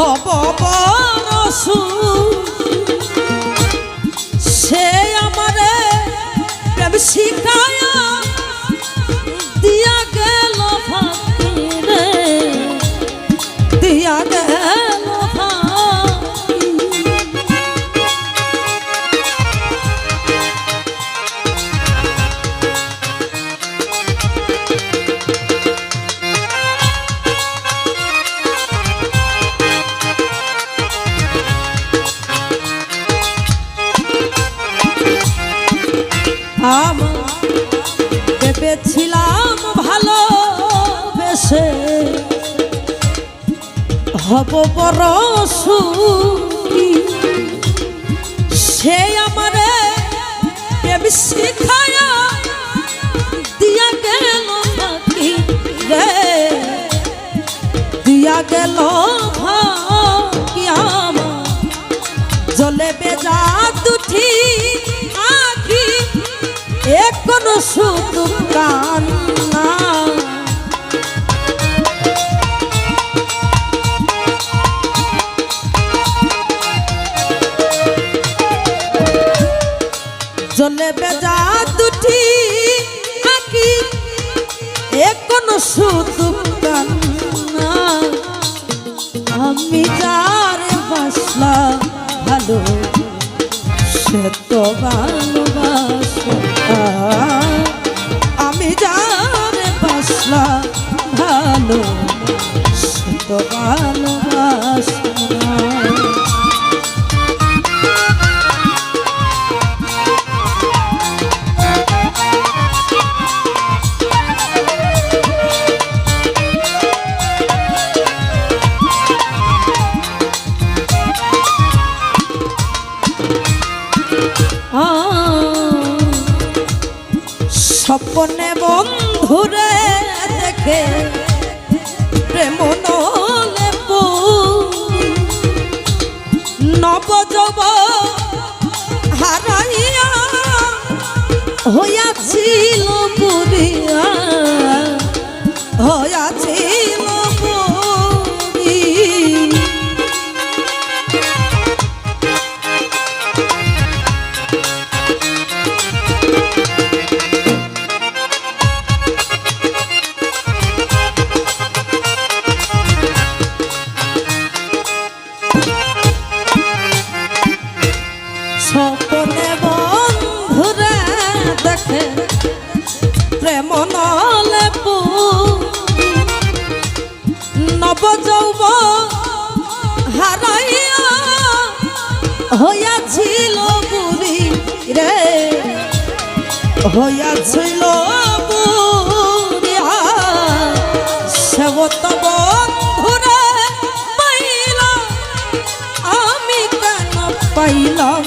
হব বরসু আমার ভেবেছিলাম ভালো বেশে হব সুখী। সে আমারে প্রেম শিখায়া দিয়া গেল ফাঁকি রে। দিয়া গেল ফাঁকি আমার। জলে বেজা জলে বেজা দুটি আঁকি কোন শুধু কান্না আমি যার বাসলা ভালো, সে তো ভালোবাসা আমি যার স্বপ্নে বন্ধুরে দেখে প্রেম নলে নব যব হারাইয়া হইয়াছিল বুড়িয়া স্বপনে বন্ধুরা দেখে প্রেম নলে নব যৌব হারাইয়া হইয়াছিল বুড়ি রে। হইয়াছিল বুড়িয়া সেবত বন্ধুরে পাইল আমি কেন পাইলাম?